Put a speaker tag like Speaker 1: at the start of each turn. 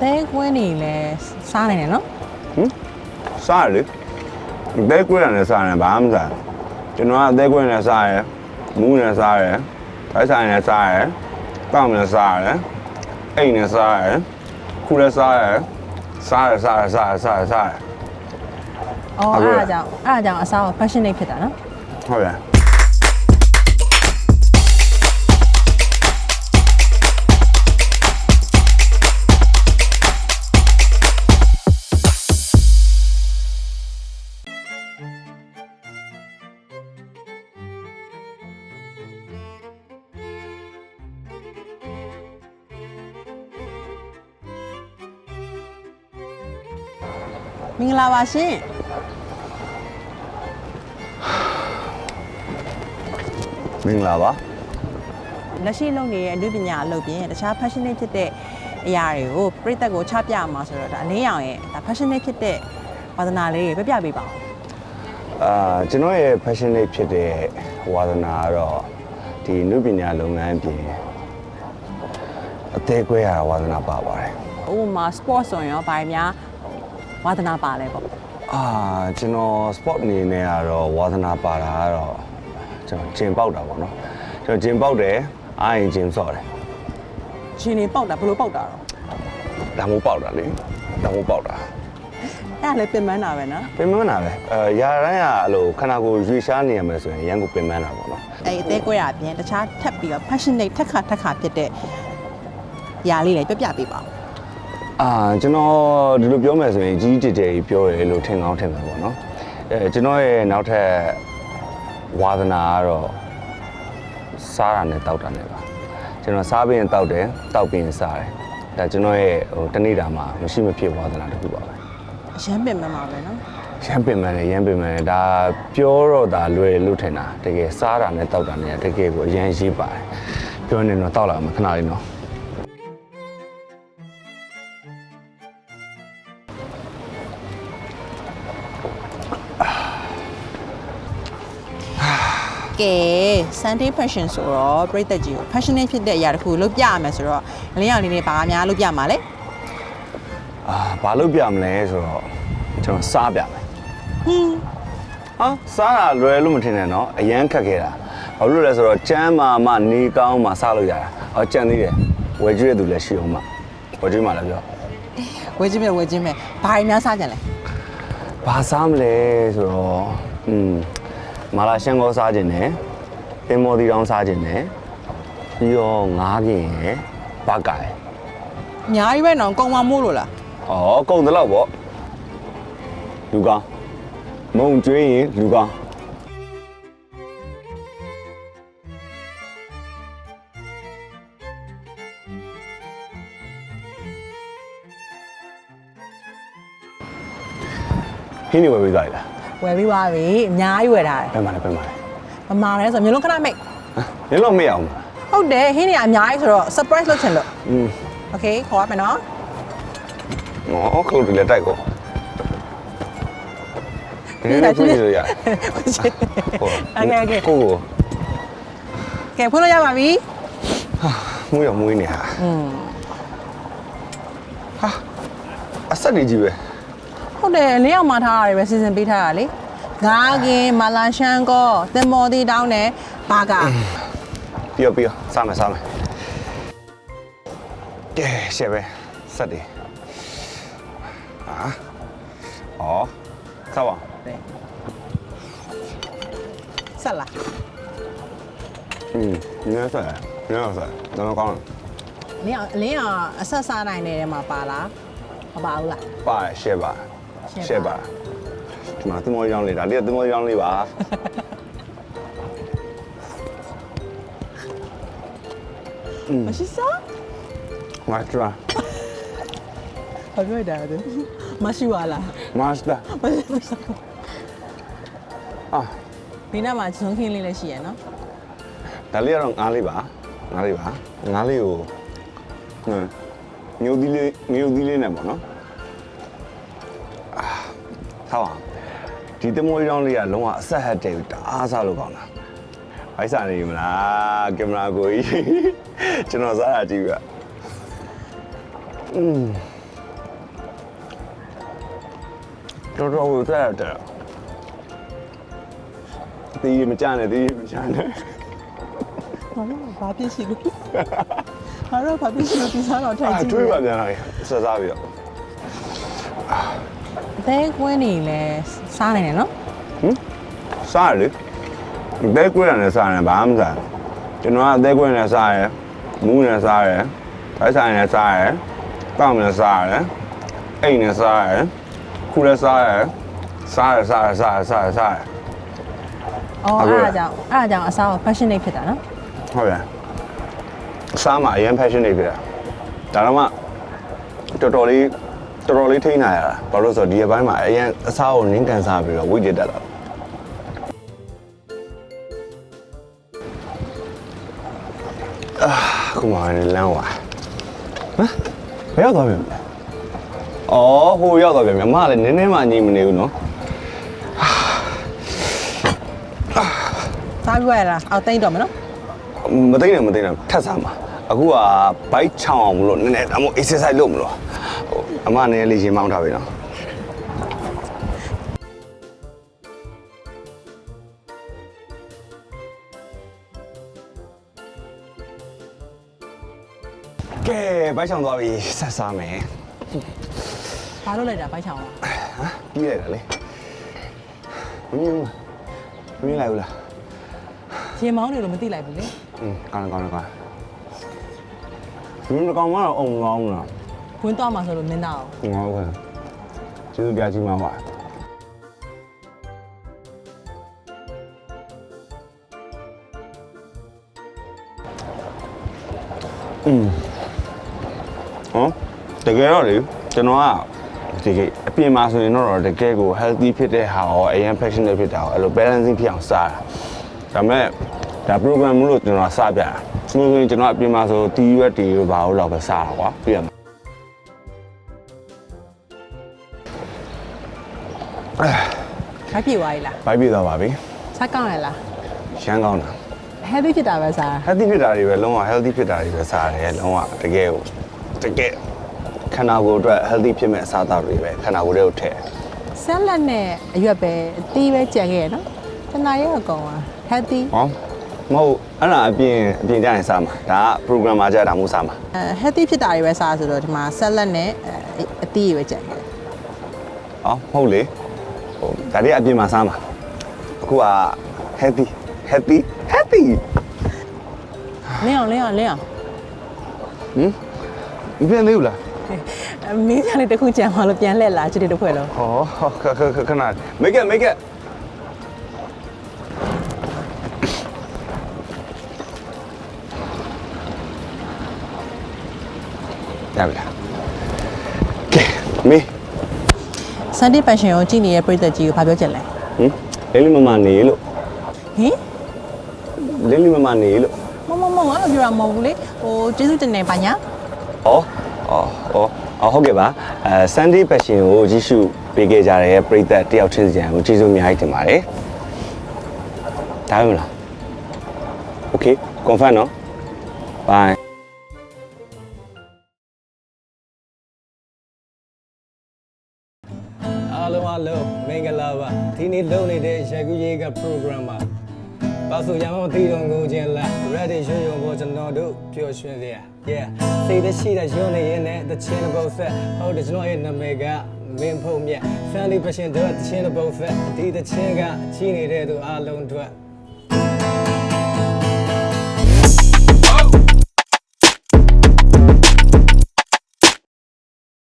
Speaker 1: သေးကွင်းနေလဲစားနိုင်တယ်နော်
Speaker 2: ဟင်စားရလေအသေးကွေးရတယ်စားရတယ်ဘာမှမစားဘူးကျွန်တော်ကအသေးကွေးနဲ့စားရတယ်မူးနဲ့စားရတယ်ဖိုက်ဆိုင်နဲ့စားရတယ်တောင်းနဲ့စားရတယ်အိမ်နဲ့စားရတယ်ခုလည်းစားရတယ်စားရစားရစားရစားရစားရ
Speaker 1: အော်
Speaker 2: ဟုတ်ကဲ့
Speaker 1: အဲ့ဒါကြောင့်အဲ့ဒါကြောင့်အစားကို passionate ဖြစ်တာနော်
Speaker 2: ဟုတ်ရဲ့
Speaker 1: မင်္ဂလာပါရှင်
Speaker 2: မင်္ဂလာပါ
Speaker 1: လက်ရှိလုပ်နေတဲ့အနုပညာအလုပ်ပြင်တခြား passionate ဖြစ်တဲ့အရာတွေကိုပြည်သက်ကိုချပြရမှာဆိုတော့ဒါအလင်းရောင်ရဲ့ဒါ passionate ဖြစ်တဲ့ဝါသနာလေးတွေပြပြပေးပါဦး
Speaker 2: အာကျွန်တော်ရဲ့ passionate ဖြစ်တဲ့ဝါသနာကတော့ဒီနုပညာလုပ်ငန်းအပြင်အသေးကွဲရတာဝါသနာပါပါတယ်
Speaker 1: ဥပမာ sport ဆိုရင်ရောဘာတွေများ ဝါသနာပါလဲပေါ့
Speaker 2: အာကျွန်တော် sport အနေနဲ့ကတော့ဝါသနာပါတာကတော့ကျွန်တော်ဂျင်ပေါက်တာပေါ့နော်ကျွန်တော်ဂျင်ပေါက်တယ်အားရင်ဂျင်ဆော့တယ်
Speaker 1: ရှင်နေပေါက်တာဘယ်လိုပေါက်တာတော့
Speaker 2: ဒါမိုးပေါက်တာလေဒါမိုးပေါက်တာ
Speaker 1: အဲ့ဒါလည်းပင်ပန်းတာပဲနော်
Speaker 2: ပင်မနာပဲအဲရာတိုင်းကအဲ့လိုခန္ဓာကိုယ်ရွေရှားနေရမယ်ဆိုရင်ရန်ကိုပင်မတာပေါ့နော်
Speaker 1: အဲ့ဒီအသေးကွဲတာအပြင်တခြားထပ်ပြီးတော့ passionate ထက်ခါထက်ခါဖြစ်တဲ့ຢာလေးတွေပြပြပေးပါဦး
Speaker 2: အာကျွန်တော်ဒီလိုပြောမယ်ဆိုရင်ကြီးကြီးကျယ်ကျယ်ကြီးပြောတယ်လို့ထင်ကောင်းထင်မှာပေါ့နော်အဲကျွန်တော်ရဲ့နောက်ထပ်ဝါသနာကတော့စားတာနဲ့တောက်တာနဲ့ပါကျွန်တော်စားပြီးရင်တောက်တယ်တောက်ပြီးရင်စားတယ်ဒါကျွန်တော်ရဲ့ဟိုတနေ့တာမှာမရှိမဖြစ်ဝါသနာတစ်ခုပါပဲ
Speaker 1: အရန်ပင်ပန်းပါပဲနော်
Speaker 2: ရမ်းပင်မန်းတယ်ရမ်းပင်မန်းတယ်ဒါပြောတော့ဒါလွယ်လို့ထင်တာတကယ်စားတာနဲ့တောက်တာနဲ့တကယ်ကိုအရန်ရေးပါတယ်ပြောနေတော့တောက်လာမှာခဏလေးနော်
Speaker 1: ကဲ Sunday fashion ဆိုတော့ပြည်သက်ကြီးကို passionate ဖြစ်တဲ့အရာတစ်ခုလုပ်ပြရမယ်ဆိုတော့အလင်းရောင်လေးတွေဘာအများလုပ်ပြမှာလဲ
Speaker 2: အာဘာလို့ပြမလဲဆိုတော့ကျွန်တော်စားပြမယ်
Speaker 1: ဟင်း
Speaker 2: ဟာစားတာလွယ်လို့မထင်နဲ့နော်အရန်ခက်ခဲတာဘာလို့လဲဆိုတော့ကြမ်းမာမှနေကောင်းမှစားလို့ရတာဟောကြံသေးတယ်ဝယ်ကျွေးတဲ့သူလည်းရှိအောင်မှဝယ်ကျွေးမှလည်းပြော
Speaker 1: ဝေချင်းမဲ့ဝေချင်းမဲ့ဘာတွေများစားကြလဲ
Speaker 2: ဘာစားမလဲဆိုတော့อืม မာလာရှန်ကောစားခြင်းနဲ့တင်မော်တီတောင်စားခြင်းနဲ့ပြီးတော့ငားခင်ရယ်ဘတ်ကာရယ်
Speaker 1: အများကြီးပဲနော်ကုံမမို့လို့လား
Speaker 2: ဩကုန်တယ်လို့ပေါ့လူကောင်းမုံကျွေးရင်လူကောင်းဟင်းနေဝယ်ပြီးသွားပြီလား
Speaker 1: ဝယ်ပြီးသွားပြီအများကြီးဝယ်ထားတယ်
Speaker 2: ဘယ်မှာလဲဘယ်မှာလဲ
Speaker 1: မမာလဲဆိုမျိုးလုံးခဏမိတ်
Speaker 2: ဟမ်ရင်းလို့မရအောင်
Speaker 1: ဟုတ်တယ်ဟင်းတွေအများကြီးဆိုတော့ surprise လုပ်ချင်လို့
Speaker 2: อืม
Speaker 1: okay ခေါ်ရမယ်နော်
Speaker 2: อ๋อခုတ်ဒီလက်တိုက်ကိုဒီလိုဖွင့်လို့ရဟုတ်
Speaker 1: Okay okay
Speaker 2: ကိုကို
Speaker 1: ကဲဖွင့်လို့ရပါပြီ
Speaker 2: မွေးရမွေးနေဟာ
Speaker 1: อืม
Speaker 2: ဟာအဆက်နေကြီးပဲ
Speaker 1: ဟုတ်တယ်လင်းအောင်မထားရတယ်ပဲစီစဉ်ပေးထားတာလေငားကင်မာလာရှန်ကောတင်မော်တီတောင်းနဲ့ဘာကာ
Speaker 2: ပြီးရောပြီးရောစားမယ်စားမယ်ကဲရှယ်ပဲဆက်တယ်ဟာဩစားပါ
Speaker 1: ဆက်လာ
Speaker 2: อืมနည်းဆက်နည်းဆက်တော့ကောင်း
Speaker 1: လင်းအောင်လင်းအောင်အဆက်စားနိုင်တဲ့ထဲမှာပါလားမပါဘူးလား
Speaker 2: ပါရှယ်ပါ ရှယ်ပါဒီမှာသမောရောင်းလေးဒါလေးကသမောရောင်းလေးပါอืม
Speaker 1: မရှိစား
Speaker 2: ငါကျွာ
Speaker 1: ဘာပြောရတာလဲမရှိပါလား
Speaker 2: မာစတာ
Speaker 1: မရှိမရှိ
Speaker 2: အာ
Speaker 1: ဒီနေ့မှာဇွန်ခင်းလေးလည်းရှိရနော်
Speaker 2: ဒါလေးကတော့ငါးလေးပါငါးလေးပါငါးလေးကိုဟမ်မျိုးသီးလေးမျိုးသီးလေးနဲ့ပေါ့နော်အာ ဆောက်အောင်ဒီတမိုးရောင်းလေးကလုံးဝအဆက်ဟတ်တယ်တအားစားလို့ကောင်းတာဘိုက်စာနေမလားကင်မရာကိုကြီးကျွန်တော်စားတာကြည့်ပါอืมတော်တော်ကိုသက်တယ်တီးမကြနဲ့တီးမကြနဲ့
Speaker 1: ဘာဘာပြည့်စီလို့ဟာတော့ဘာပြည့်စီလို့ဒီစားတော့ထိုင်ကြည့်
Speaker 2: တွေ့ပါပြန်လာရင်ဆက်စားပြီးတော့
Speaker 1: အသေးကွင်းနေလဲစားနေတယ်နော်
Speaker 2: ဟင်စားရလေအသေးကွေးရတယ်စားတယ်ဘာမှမစားကျွန်တော်ကအသေးကွေးနဲ့စားရယ်မူးနဲ့စားရယ်ဖိုက်ဆိုင်နဲ့စားရယ်တောက်နဲ့စားရယ်အိမ်နဲ့စားရယ်ခုလည်းစားရယ်စားရယ်စားရယ်စားရယ်စားရယ်စားရယ်
Speaker 1: အော်
Speaker 2: ဟုတ်ကဲ့
Speaker 1: အဲ့ဒါကြောင့်အဲ့ဒါကြောင့်အစားကို passionate ဖြစ်တာနော်
Speaker 2: ဟုတ်ရယ်စားမှာအရင် passion နေပြတာဒါတော့မှတော်တော်လေး တော်တော်လေးထိန်းနိုင်ရတာဘာလို့လဲဆိုတော့ဒီအပိုင်းမှာအရင်အစားကိုနင်းကန်စားပြီးတော့ဝိတ်တက်တာအာခုမှလည်းလမ်းဝါဟမ်ဘယ်ရောက်သွားပြန်လဲအော်ဟိုရောက်သွားပြန်ပြီအမကလည်းနင်းနေမှညီမနေဘူးနော်
Speaker 1: စားပြီးရလားအော်တိတ်တော့မယ်နော်
Speaker 2: မသိနဲ့မသိနဲ့ထပ်စားမှာအခုကဘိုက်ချောင်းအောင်မလို့နည်းနည်းအမို့ exercise လုပ်မလို့ဟို အမနည်းနည်းလေးရင်မောင်းထားပြီနော်ကဲဘိုက်ချောင်းသွားပြီဆက်စားမယ်
Speaker 1: ဘာလို့လိုက်တာဘိုက်ချောင်းလား
Speaker 2: ဟမ်ပြီးလိုက်တာလေမမြင်ဘူးမမြင်လိုက်ဘူးလား
Speaker 1: ရင်မောင်းနေလို့မသိလိုက်ဘူးလေ
Speaker 2: อืมကောင်းတယ်ကောင်းတယ်ကောင်းတယ်ဒီကောင်မတော့အုံကောင်းလား
Speaker 1: ခွင်းသွားမှာဆိုလို့မင်းသားအောင်
Speaker 2: ငါဟုတ်ကဲ့ကျေးဇူးပြကြီးမှာပါอืมဟောတကယ်တော့လေကျွန်တော်ကဒီကအပြင်မှာဆိုရင်တော့တကယ်ကို healthy ဖြစ်တဲ့ဟာရောအရင် passionate ဖြစ်တာရောအဲ့လို balancing ဖြစ်အောင်စားတာဒါပေမဲ့ဒါ program မလို့ကျွန်တော်စပြတာဆိုရင်ကျွန်တော်အပြင်မှာဆိုတီးရွက်တီးရောဘာလို့တော့ပဲစားတာကွာပြရမှာ
Speaker 1: ဘိုက်ပြေသွားပြီလား
Speaker 2: ဘိုက်ပြသွားပါပြီ
Speaker 1: စားကောင်းရလား
Speaker 2: ရမ်းကောင်းတာ
Speaker 1: heavy ဖြစ်တာပဲစား
Speaker 2: healthy ဖြစ်တာတွေပဲလုံးဝ healthy ဖြစ်တာတွေပဲစားတယ်လုံးဝတကယ်ကိုတကယ်ခန္ဓာကိုယ်အတွက် healthy ဖြစ်မဲ့အစားအသောက်တွေပဲခန္ဓာကိုယ်ထဲကိုထည့်
Speaker 1: ဆက်လက်နဲ့အရွက်ပဲအသီးပဲကြံခဲ့ရနော်တနာရဲအကောင်อ่ะ healthy
Speaker 2: ဟောမဟုတ်အဲ့ဒါအပြင်အပြင်ကြရင်စားမှာဒါက program မှာကြာတာမို့စားမှာ
Speaker 1: အဲ healthy ဖြစ်တာတွေပဲစားဆိုတော့ဒီမှာဆက်လက်နဲ့အဲအသီးတွေပဲကြံခဲ့
Speaker 2: ဟောမဟုတ်လေ ဟိုဒါတွေအပြင်မှာစားမှာအခုက healthy healthy healthy
Speaker 1: လင်းအောင်လင်းအောင်လင်းအောင်
Speaker 2: ဟမ်မပြန်သေးဘူးလား
Speaker 1: အမင်းကလည်းတစ်ခုကြံသွားလို့ပြန်လှည့်လာချစ်တဲ့တစ်ခွက်လုံး
Speaker 2: ဟောခခခခဏ make it make it ရပြီလားကဲမေး
Speaker 1: Sunday passion ကိုကြည့်နေတဲ့ပရိသတ်ကြီးကိုဘာပြောချင်လဲ
Speaker 2: ဟင်လေးလေးမမနေလို့
Speaker 1: ဟင်
Speaker 2: လေးလေးမမနေလို့
Speaker 1: မမမငါတော့ပြောတာမဟုတ်ဘူးလေဟိုကျေးဇူးတင်နေပါညာ
Speaker 2: ဩဩဩဩဟုတ်ကဲ့ပါအဲ Sunday Passion ကိုကြည့်ရှုပေးခဲ့ကြတဲ့ပရိသတ်တယောက်ချင်းစီကိုကျေးဇူးအများကြီးတင်ပါတယ်ဒါပဲမလား Okay confirm နော် bye
Speaker 3: အားလုံးအားလုံးမင်္ဂလာပါဒီနေ့လုပ်နေတဲ့ရကူရေးက program မှာပါဆိုရမမသိတော့ငိုခြင်းလား ready ရွှေရုံပေါ်ကျွန်တော်တို့ပျော်ရွှင်စရာ yeah စိတ်တရှိတဲ့ရုံနေရင်နဲ့တချင်းတစ်ပုတ်ဆက်ဟုတ်တယ်ကျွန်တော်ရဲ့နာမည်ကမင်းဖုံမြက် family passion တို့တချင်းတစ်ပုတ်ဆက်ဒီတချင်းကကြီးနေတဲ့သူအားလုံးတို့